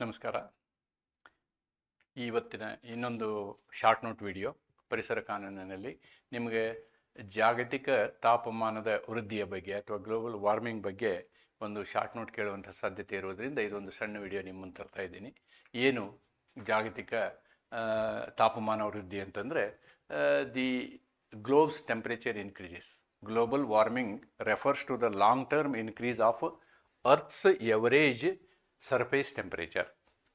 ನಮಸ್ಕಾರ. ಇವತ್ತಿನ ಇನ್ನೊಂದು ಶಾರ್ಟ್ ನೋಟ್ ವಿಡಿಯೋ ಪರಿಸರ ಕಾನೂನಿನಲ್ಲಿ ನಿಮಗೆ ಜಾಗತಿಕ ತಾಪಮಾನದ ವೃದ್ಧಿಯ ಬಗ್ಗೆ ಅಥವಾ ಗ್ಲೋಬಲ್ ವಾರ್ಮಿಂಗ್ ಬಗ್ಗೆ ಒಂದು ಶಾರ್ಟ್ ನೋಟ್ ಕೇಳುವಂಥ ಸಾಧ್ಯತೆ ಇರೋದರಿಂದ ಇದೊಂದು ಸಣ್ಣ ವಿಡಿಯೋ ನಿಮ್ಮ ಮುಂದೆ ತರ್ತಾ ಇದ್ದೀನಿ. ಏನು ಜಾಗತಿಕ ತಾಪಮಾನ ವೃದ್ಧಿ ಅಂತಂದರೆ the globe's temperature increases. Global warming refers to the long term increase of earth's average surface temperature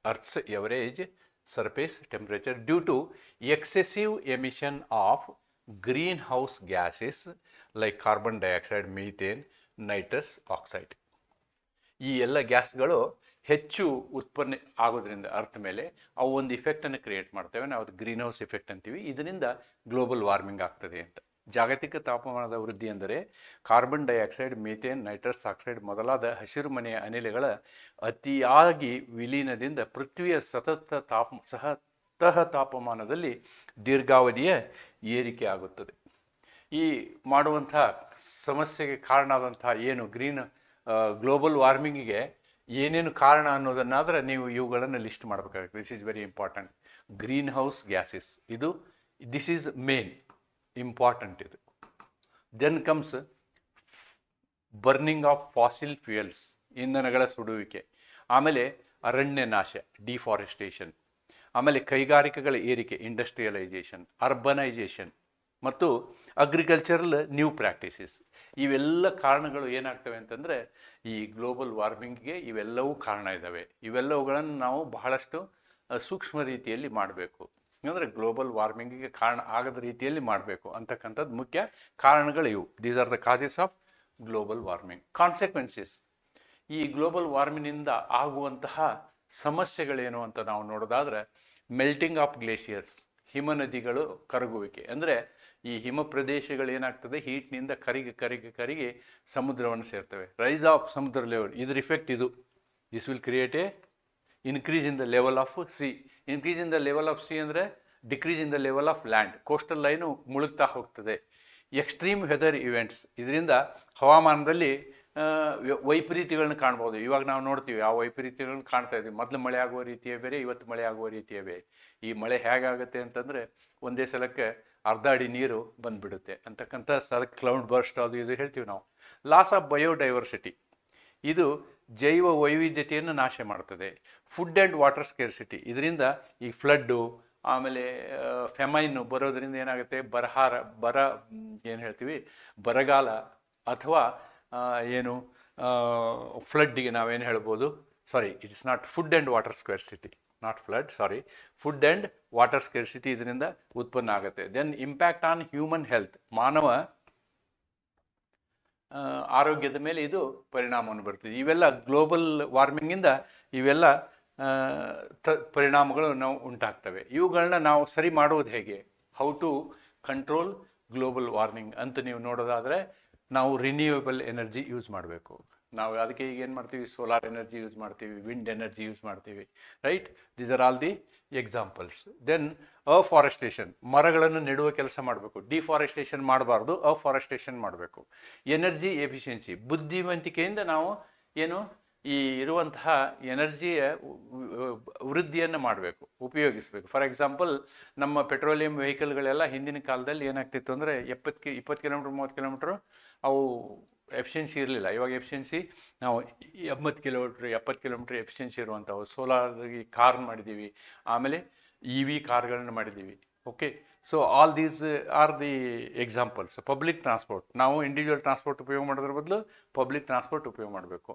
earth's average surface temperature due to excessive emission of greenhouse gases like carbon dioxide methane nitrous oxide ಈ ಎಲ್ಲ ಗ್ಯಾಸ್ಗಳು ಹೆಚ್ಚು ಉತ್ಪನ್ನ ಆಗೋದ್ರಿಂದ ಅರ್ಥ ಮೇಲೆ ಅವು ಒಂದು ಇಫೆಕ್ಟನ್ನು create ಮಾಡ್ತೇವೆ ನಾವು ಗ್ರೀನ್ ಹೌಸ್ ಇಫೆಕ್ಟ್ ಅಂತೀವಿ ಇದರಿಂದ ಗ್ಲೋಬಲ್ ವಾರ್ಮಿಂಗ್ ಆಗ್ತದೆ ಅಂತ ಜಾಗತಿಕ ತಾಪಮಾನದ ವೃದ್ಧಿ ಎಂದರೆ carbon dioxide, methane, nitrous oxide ಮೊದಲಾದ ಹಸಿರು ಮನೆಯ ಅನಿಲಗಳ ಅತಿಯಾಗಿ ವಿಲೀನದಿಂದ ಪೃಥ್ವಿಯ ಸತತ ತಾಪ ಸಹತಃ ತಾಪಮಾನದಲ್ಲಿ ದೀರ್ಘಾವಧಿಯ ಏರಿಕೆ ಆಗುತ್ತದೆ. ಈ ಮಾಡುವಂಥ ಸಮಸ್ಯೆಗೆ ಕಾರಣ ಆದಂಥ ಏನು ಗ್ರೀನ್ ಗ್ಲೋಬಲ್ ವಾರ್ಮಿಂಗಿಗೆ ಏನೇನು ಕಾರಣ ಅನ್ನೋದನ್ನಾದರೆ ನೀವು ಇವುಗಳನ್ನು ಲಿಸ್ಟ್ ಮಾಡಬೇಕಾಗುತ್ತೆ. This is very important green house gases ಇದು ದಿಸ್ ಈಸ್ ಮೇನ್ ಇಂಪಾರ್ಟೆಂಟ್ ಇದು. Then comes burning of fossil fuels ಇಂಧನಗಳ ಸುಡುವಿಕೆ, ಆಮೇಲೆ ಅರಣ್ಯ ನಾಶ ಡಿಫಾರೆಸ್ಟೇಷನ್ ಆಮೇಲೆ ಕೈಗಾರಿಕೆಗಳ ಏರಿಕೆ ಇಂಡಸ್ಟ್ರಿಯಲೈಸೇಷನ್ ಅರ್ಬನೈಸೇಷನ್ ಮತ್ತು ಅಗ್ರಿಕಲ್ಚರಲ್ ನ್ಯೂ ಪ್ರಾಕ್ಟೀಸಸ್ ಇವೆಲ್ಲ ಕಾರಣಗಳು ಏನಾಗ್ತವೆ ಅಂತಂದರೆ, ಈ ಗ್ಲೋಬಲ್ ವಾರ್ಮಿಂಗ್ಗೆ ಇವೆಲ್ಲವೂ ಕಾರಣ ಇದ್ದಾವೆ ಇವೆಲ್ಲವುಗಳನ್ನು ನಾವು ಬಹಳಷ್ಟು ಸೂಕ್ಷ್ಮ ರೀತಿಯಲ್ಲಿ ಮಾಡಬೇಕು. ಅಂದರೆ ಗ್ಲೋಬಲ್ ವಾರ್ಮಿಂಗಿಗೆ ಕಾರಣ ಆಗದ ರೀತಿಯಲ್ಲಿ ಮಾಡಬೇಕು ಅಂತಕ್ಕಂಥದ್ದು ಮುಖ್ಯ ಕಾರಣಗಳು ಇವು. These are the causes of global warming consequences ಈ ಗ್ಲೋಬಲ್ ವಾರ್ಮಿಂಗ್ನಿಂದ ಆಗುವಂತಹ ಸಮಸ್ಯೆಗಳೇನು ಅಂತ ನಾವು ನೋಡೋದಾದ್ರೆ ಮೆಲ್ಟಿಂಗ್ ಆಫ್ ಗ್ಲೇಷಿಯರ್ಸ್ ಹಿಮ ನದಿಗಳು ಕರಗುವಿಕೆ. ಅಂದರೆ ಈ ಹಿಮ ಪ್ರದೇಶಗಳು ಏನಾಗ್ತದೆ? ಹೀಟ್ನಿಂದ ಕರಿಗೆ ಕರಿಗೆ ಕರಿಗೆ ಸಮುದ್ರವನ್ನು ಸೇರ್ತವೆ. ರೈಸ್ ಆಫ್ ಸಮುದ್ರ ಲೆವೆಲ್ ಇದ್ರ ಇಫೆಕ್ಟ್ ಇದು. This will create a increase in the level of sea increase in the level of sea ಅಂದರೆ decrease in the level of land coastal line ಮುಳುಗ್ತಾ ಹೋಗ್ತದೆ. ಎಕ್ಸ್ಟ್ರೀಮ್ ವೆದರ್ ಇವೆಂಟ್ಸ್ ಇದರಿಂದ ಹವಾಮಾನದಲ್ಲಿ ವೈಪರೀತ್ಯಗಳನ್ನ ಕಾಣ್ಬೋದು. ಇವಾಗ ನಾವು ನೋಡ್ತೀವಿ, ಆ ವೈಪರೀತ್ಯಗಳನ್ನ ಕಾಣ್ತಾ ಇದ್ದೀವಿ ಮೊದಲು ಮಳೆ ಆಗುವ ರೀತಿಯೇ ಬೇರೆ, ಇವತ್ತು ಮಳೆ ಆಗುವ ರೀತಿಯೇ ಬೇರೆ. ಈ ಮಳೆ ಹೇಗಾಗುತ್ತೆ ಅಂತಂದರೆ ಒಂದೇ ಸಲಕ್ಕೆ ಅರ್ಧ ಅಡಿ ನೀರು ಬಂದ್ಬಿಡುತ್ತೆ. ಅಂತಕ್ಕಂಥ ಸಲ ಕ್ಲೌಡ್ ಬರ್ಸ್ಟ್ ಅದು ಇದು ಹೇಳ್ತೀವಿ ನಾವು. ಲಾಸ್ ಆಫ್ ಬಯೋಡೈವರ್ಸಿಟಿ ಇದು ಜೈವ ವೈವಿಧ್ಯತೆಯನ್ನು ನಾಶ ಮಾಡ್ತದೆ ಫುಡ್ ಆ್ಯಂಡ್ ವಾಟರ್ ಸ್ಕೇರ್ಸಿಟಿ ಇದರಿಂದ ಈ ಫ್ಲಡ್ಡು ಆಮೇಲೆ ಫೆಮೈನು ಬರೋದರಿಂದ ಏನಾಗುತ್ತೆ? ಬರಹಾರ, ಬರ, ಏನು ಹೇಳ್ತೀವಿ? ಬರಗಾಲ ಅಥವಾ ಏನು ಫ್ಲಡ್ಡಿಗೆ ನಾವೇನು ಹೇಳ್ಬೋದು? Sorry it's not food and water scarcity not flood sorry food and water scarcity ಇದರಿಂದ ಉತ್ಪನ್ನ ಆಗುತ್ತೆ. Then impact on human health ಮಾನವ ಆರೋಗ್ಯದ ಮೇಲೆ ಇದು ಪರಿಣಾಮವನ್ನು ಬರ್ತದೆ. ಇವೆಲ್ಲ ಗ್ಲೋಬಲ್ ವಾರ್ಮಿಂಗಿಂದ ಇವೆಲ್ಲ ತ, ಪರಿಣಾಮಗಳು ನಾವು ಉಂಟಾಗ್ತವೆ. ಇವುಗಳನ್ನ ನಾವು ಸರಿ ಮಾಡೋದು ಹೇಗೆ? How to control global warming ಅಂತ ನೀವು ನೋಡೋದಾದರೆ ನಾವು ರಿನ್ಯೂಯಬಲ್ ಎನರ್ಜಿ ಯೂಸ್ ಮಾಡಬೇಕು. ನಾವು ಅದಕ್ಕೆ ಈಗ ಏನು ಮಾಡ್ತೀವಿ? ಸೋಲಾರ್ ಎನರ್ಜಿ ಯೂಸ್ ಮಾಡ್ತೀವಿ ವಿಂಡ್ ಎನರ್ಜಿ ಯೂಸ್ ಮಾಡ್ತೀವಿ right these are all the examples then afforestation ಮರಗಳನ್ನು ನೆಡುವ ಕೆಲಸ ಮಾಡಬೇಕು. ಡಿಫಾರೆಸ್ಟೇಷನ್ ಮಾಡಬಾರ್ದು ಅಫಾರೆಸ್ಟೇಷನ್ ಮಾಡಬೇಕು. ಎನರ್ಜಿ ಎಫಿಷಿಯನ್ಸಿ ಬುದ್ಧಿವಂತಿಕೆಯಿಂದ ನಾವು ಏನು ಈ ಇರುವಂತಹ ಎನರ್ಜಿಯ ವೃದ್ಧಿಯನ್ನು ಮಾಡಬೇಕು, ಉಪಯೋಗಿಸಬೇಕು. ಫಾರ್ ಎಕ್ಸಾಂಪಲ್ ನಮ್ಮ ಪೆಟ್ರೋಲಿಯಂ ವೆಹಿಕಲ್ಗಳೆಲ್ಲ ಹಿಂದಿನ ಕಾಲದಲ್ಲಿ ಏನಾಗ್ತಿತ್ತು ಅಂದರೆ ಎಪ್ಪತ್ತು ಇಪ್ಪತ್ತು ಕಿಲೋಮೀಟ್ರ್, ಮೂವತ್ತು ಕಿಲೋಮೀಟ್ರ್ ಅವು ಎಫಿಷಿಯನ್ಸಿ ಇರಲಿಲ್ಲ. ಇವಾಗ ಎಫಿಷಿಯನ್ಸಿ ನಾವು ಎಂಬತ್ತು ಕಿಲೋಮೀಟ್ರ್, ಎಪ್ಪತ್ತು ಕಿಲೋಮೀಟ್ರ್ ಎಫಿಷಿಯನ್ಸಿ ಇರುವಂಥವು. ಸೋಲಾರ್ಗೆ ಕಾರ್ ಮಾಡಿದ್ದೀವಿ. ಆಮೇಲೆ ಇ ವಿ ಕಾರ್ಗಳನ್ನು ಮಾಡಿದ್ದೀವಿ. Okay so all these are the examples public transport ನಾವು ಇಂಡಿವಿಜುವಲ್ ಟ್ರಾನ್ಸ್ಪೋರ್ಟ್ ಉಪಯೋಗ ಮಾಡೋದ್ರ ಬದಲು ಪಬ್ಲಿಕ್ ಟ್ರಾನ್ಸ್ಪೋರ್ಟ್ ಉಪಯೋಗ ಮಾಡಬೇಕು.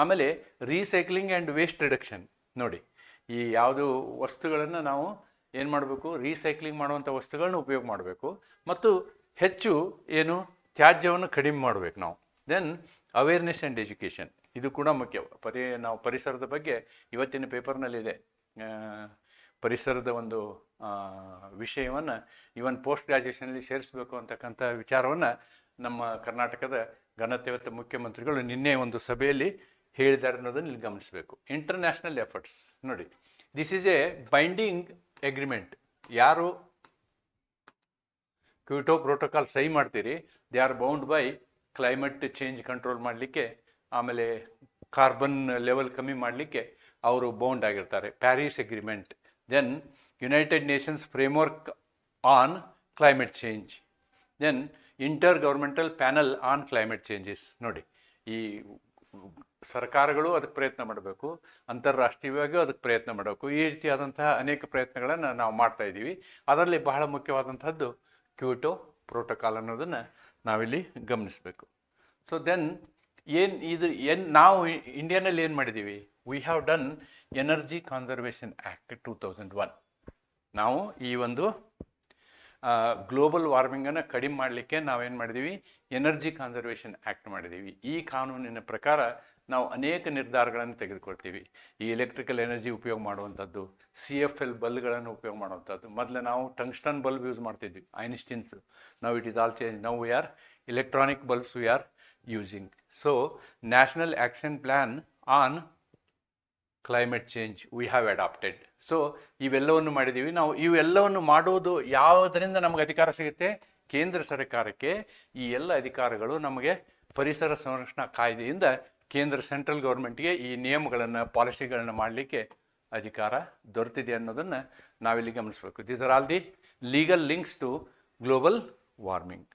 ಆಮೇಲೆ ರೀಸೈಕ್ಲಿಂಗ್ ಆ್ಯಂಡ್ ವೇಸ್ಟ್ ರಿಡಕ್ಷನ್ ನೋಡಿ, ಈ ಯಾವುದು ವಸ್ತುಗಳನ್ನು ನಾವು ಏನು ಮಾಡಬೇಕು? ರೀಸೈಕ್ಲಿಂಗ್ ಮಾಡುವಂಥ ವಸ್ತುಗಳನ್ನ ಉಪಯೋಗ ಮಾಡಬೇಕು. ಮತ್ತು ಹೆಚ್ಚು ಏನು ತ್ಯಾಜ್ಯವನ್ನು ಕಡಿಮೆ ಮಾಡಬೇಕು ನಾವು. ದೆನ್ ಅವೇರ್ನೆಸ್ ಆ್ಯಂಡ್ ಎಜುಕೇಷನ್ ಇದು ಕೂಡ ಮುಖ್ಯ. ಪರಿ, ನಾವು ಪರಿಸರದ ಬಗ್ಗೆ ಇವತ್ತಿನ ಪೇಪರ್ನಲ್ಲಿದೆ. ಪರಿಸರದ ಒಂದು ವಿಷಯವನ್ನು ಇವನ್ ಪೋಸ್ಟ್ ಗ್ರಾಜ್ಯುಯೇಷನಲ್ಲಿ ಸೇರಿಸಬೇಕು ಅಂತಕ್ಕಂಥ ವಿಚಾರವನ್ನು ನಮ್ಮ ಕರ್ನಾಟಕದ ಘನತೆವತ್ತ ಮುಖ್ಯಮಂತ್ರಿಗಳು ನಿನ್ನೆ ಒಂದು ಸಭೆಯಲ್ಲಿ ಹೇಳಿದ್ದಾರೆ ಅನ್ನೋದನ್ನು ಇಲ್ಲಿ ಗಮನಿಸಬೇಕು. ಇಂಟರ್ನ್ಯಾಷನಲ್ ಎಫರ್ಟ್ಸ್ ನೋಡಿ this is a binding agreement ಯಾರು ಕ್ಯೂಟೋ ಪ್ರೋಟೋಕಾಲ್ ಸಹಿ ಮಾಡ್ತೀರಿ, they are bound by climate change control ಮಾಡಲಿಕ್ಕೆ, ಆಮೇಲೆ ಕಾರ್ಬನ್ ಲೆವೆಲ್ ಕಮ್ಮಿ ಮಾಡಲಿಕ್ಕೆ ಅವರು ಬೌಂಡ್ ಆಗಿರ್ತಾರೆ. Paris agreement then United Nations framework on climate change then intergovernmental panel on climate changes ನೋಡಿ, ಈ ಸರ್ಕಾರಗಳು ಅದಕ್ಕೆ ಪ್ರಯತ್ನ ಮಾಡಬೇಕು, ಅಂತಾರಾಷ್ಟ್ರೀಯವಾಗಿ ಅದಕ್ಕೆ ಪ್ರಯತ್ನ ಮಾಡಬೇಕು. ಈ ರೀತಿಯಾದಂತಹ ಅನೇಕ ಪ್ರಯತ್ನಗಳನ್ನು ನಾವು ಮಾಡ್ತಾ ಇದ್ದೀವಿ. ಅದರಲ್ಲಿ ಬಹಳ ಮುಖ್ಯವಾದಂಥದ್ದು ಕ್ಯೂಟೋ ಪ್ರೋಟೋಕಾಲ್ ಅನ್ನೋದನ್ನು ನಾವಿಲ್ಲಿ ಗಮನಿಸಬೇಕು. ಸೊ ದೆನ್ ಏನು ಇದು, ಏನು ನಾವು ಇಂಡಿಯಾನಲ್ಲಿ ಏನು ಮಾಡಿದ್ದೀವಿ we have done energy conservation act two thousand one ನಾವು ಈ ಒಂದು ಗ್ಲೋಬಲ್ ವಾರ್ಮಿಂಗನ್ನು ಕಡಿಮೆ ಮಾಡಲಿಕ್ಕೆ ನಾವೇನು ಮಾಡಿದ್ದೀವಿ ಎನರ್ಜಿ ಕನ್ಸರ್ವೇಷನ್ ಆ್ಯಕ್ಟ್ ಮಾಡಿದ್ದೀವಿ ಈ ಕಾನೂನಿನ ಪ್ರಕಾರ ನಾವು ಅನೇಕ ನಿರ್ಧಾರಗಳನ್ನು ತೆಗೆದುಕೊಳ್ತೀವಿ. ಈ ಎಲೆಕ್ಟ್ರಿಕಲ್ ಎನರ್ಜಿ ಉಪಯೋಗ ಮಾಡುವಂಥದ್ದು ಸಿ ಎಫ್ ಎಲ್ ಬಲ್ಗಳನ್ನು ಉಪಯೋಗ ಮಾಡುವಂಥದ್ದು. ಮೊದಲು ನಾವು ಟಂಗ್ಸ್ಟನ್ ಬಲ್ಬ್ ಯೂಸ್ ಮಾಡ್ತಿದ್ವಿ, ಐನ್ಸ್ಟೀನ್ಸ್. ನಾವು ಇಟ್ ಇಸ್ ಆಲ್ ಚೇಂಜ್ ನಾವು we are electronic bulbs we are using so national action plan on climate change we have adapted so ಇವೆಲ್ಲವನ್ನು ಮಾಡಿದ್ದೀವಿ. ನಾವು ಇವೆಲ್ಲವನ್ನು ಮಾಡುವುದು ಯಾವುದರಿಂದ ನಮಗೆ ಅಧಿಕಾರ ಸಿಗುತ್ತೆ? ಕೇಂದ್ರ ಸರ್ಕಾರಕ್ಕೆ ಈ ಎಲ್ಲ ಅಧಿಕಾರಗಳು ನಮಗೆ ಪರಿಸರ ಸಂರಕ್ಷಣಾ ಕಾಯ್ದೆಯಿಂದ ಕೇಂದ್ರ ಸೆಂಟ್ರಲ್ ಗೌರ್ಮೆಂಟ್ಗೆ ಈ ನಿಯಮಗಳನ್ನು, ಪಾಲಿಸಿಗಳನ್ನು ಮಾಡಲಿಕ್ಕೆ ಅಧಿಕಾರ ದೊರೆತಿದೆ ಅನ್ನೋದನ್ನು ನಾವಿಲ್ಲಿ ಗಮನಿಸಬೇಕು. These are all the legal links to global warming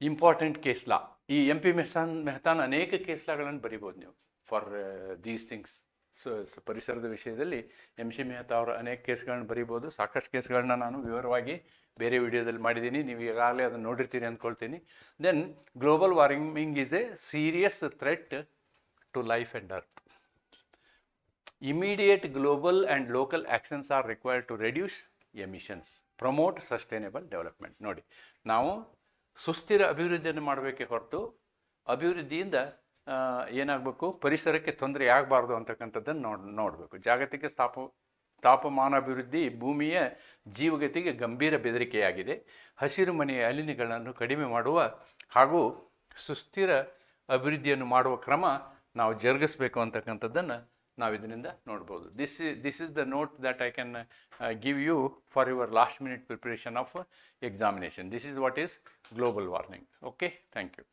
important case law ಈ ಎಂ ಪಿ ಮೆಹ್ತಾನ್ ಮೆಹತಾನ್ ಅನೇಕ ಕೇಸ್ ಲಾಗಳನ್ನು ಬರಿಬೋದು ನೀವು ಫಾರ್ ದೀಸ್ ಥಿಂಗ್ಸ್ ಪರಿಸರದ ವಿಷಯದಲ್ಲಿ ಎಂ ಸಿ ಮೆಹ್ತಾ ಅವರ ಅನೇಕ ಕೇಸ್ಗಳನ್ನ ಬರೀಬೋದು. ಸಾಕಷ್ಟು ಕೇಸ್ಗಳನ್ನ ನಾನು ವಿವರವಾಗಿ ಬೇರೆ ವಿಡಿಯೋದಲ್ಲಿ ಮಾಡಿದ್ದೀನಿ. ನೀವು ಈಗಾಗಲೇ ಅದನ್ನು ನೋಡಿರ್ತೀರಿ ಅಂದ್ಕೊಳ್ತೀನಿ. Then global warming is a serious threat to life and earth immediate global and local actions are required to reduce emissions promote sustainable development ನೋಡಿ, ನಾವು ಸುಸ್ಥಿರ ಅಭಿವೃದ್ಧಿಯನ್ನು ಮಾಡಬೇಕೇ ಹೊರತು, ಅಭಿವೃದ್ಧಿಯಿಂದ ಏನಾಗಬೇಕು? ಪರಿಸರಕ್ಕೆ ತೊಂದರೆ ಆಗಬಾರ್ದು ಅಂತಕ್ಕಂಥದ್ದನ್ನು ನೋಡ್, ನೋಡಬೇಕು. ಜಾಗತಿಕ ತಾಪ ತಾಪಮಾನ ಅಭಿವೃದ್ಧಿ ಭೂಮಿಯ ಜೀವಗತಿಗೆ ಗಂಭೀರ ಬೆದರಿಕೆಯಾಗಿದೆ. ಹಸಿರು ಮನೆಯ ಅಲಿನಿಗಳನ್ನು ಕಡಿಮೆ ಮಾಡುವ ಹಾಗೂ ಸುಸ್ಥಿರ ಅಭಿವೃದ್ಧಿಯನ್ನು ಮಾಡುವ ಕ್ರಮ ನಾವು ಜರುಗಿಸ್ಬೇಕು ಅಂತಕ್ಕಂಥದ್ದನ್ನು ನಾವು ಇದರಿಂದ ನೋಡ್ಬೋದು this this is the note that I can give you for your last minute preparation of examination this is what is global warning okay thank you